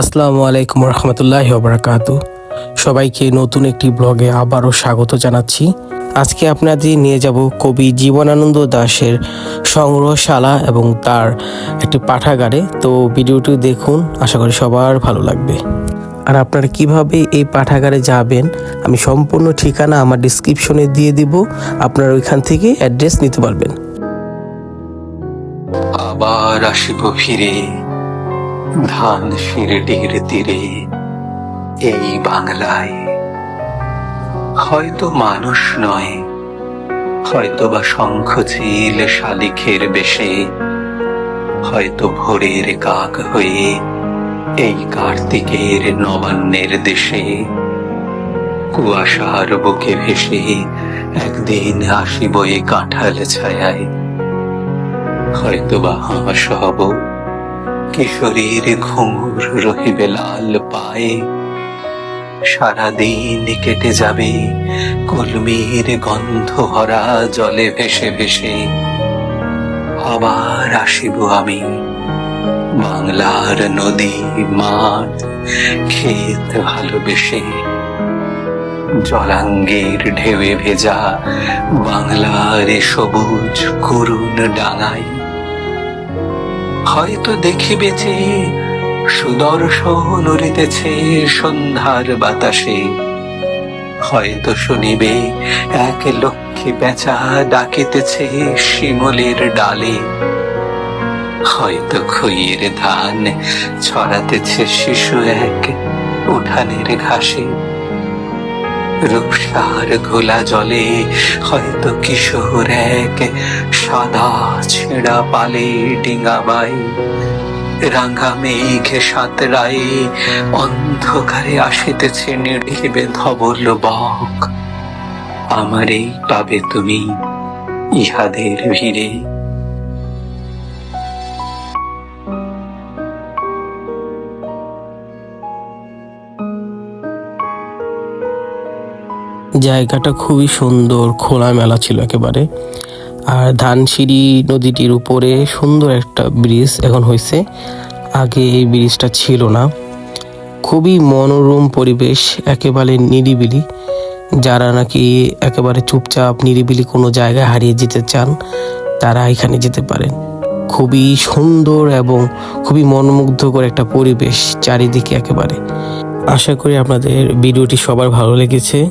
আসসালামু আলাইকুম রহমতুল্লাহ বরাকাত সবাইকে নতুন একটি ব্লগে আবারও স্বাগত জানাচ্ছি। আজকে আপনাদের নিয়ে যাব কবি জীবনানন্দ দাশের সংগ্রহশালা এবং তার একটি পাঠাগারে। তো ভিডিওটি দেখুন, আশা করি সবার ভালো লাগবে। আর আপনারা কীভাবে এই পাঠাগারে যাবেন, আমি সম্পূর্ণ ঠিকানা আমার ডিসক্রিপশনে দিয়ে দিব। আপনারা ওইখান থেকে অ্যাড্রেস নিতে পারবেন। আবার আসিব ফিরে। ধান শিরডির তীরে, এই বাংলায়। হয়তো মানুষ নয় হয়তো বা শঙ্খ চিল শালিখের বেশে, হয়তো ভোরের কাক হয়ে এই কার্তিকের নবান্নের দেশে। কুয়াশার বুকে ভেসে একদিন আসিব এ কাঁঠাল ছায়ায়। হয়তো বা হাঁস হব কিশোরীর ঘুঙুর রহিবে লাল পায়ে। সারাদিন কেটে যাবে কলমির গন্ধ ভরা জলে ভেসে ভেসে। আবার আসিব আমি বাংলার নদী মাঠ, ক্ষেত ভালোবেসে। জলাঙ্গের ঢেউয়ে ভেজা বাংলার সবুজ করুণ ডাঙায়। হয়তো দেখিবে যে সুদর্শন উড়িতেছে সন্ধ্যার বাতাসে। হয়তো শুনিবে এক লক্ষ্মী পেঁচা ডাকিতেছে শিমলের ডালে। হয়তো খইয়ের ধান ছড়াতেছে শিশু এক উঠানের ঘাসে। রূপসার ঘোলা জলে হয়তো কিশোর এক সাদা ছেঁড়া পালে ডিঙাবাই রাঙা মেঘে সাঁতরাই অন্ধকারে আসিতেছে নির্ঘিবে ধবল বক। আমারেই পাবে তুমি ইহাদের ভিড়ে। জায়গাটা খুবই সুন্দর, খোলামেলা ছিল একেবারে। আর ধানসিঁড়ি নদীটির উপরে সুন্দর একটা ব্রিজ এখন হয়েছে। আগে এই ব্রিজটা ছিল না। খুবই মনোরম পরিবেশ, একেবারে নিরিবিলি। যারা নাকি একেবারে চুপচাপ, নিরিবিলি কোনো জায়গায় হারিয়ে যেতে চান, তারা এখানে যেতে পারেন। খুবই সুন্দর এবং খুবই মনোমুগ্ধকর একটা পরিবেশ চারিদিকে একেবারে। আশা করি আপনাদের ভিডিওটি সবার ভালো লেগেছে।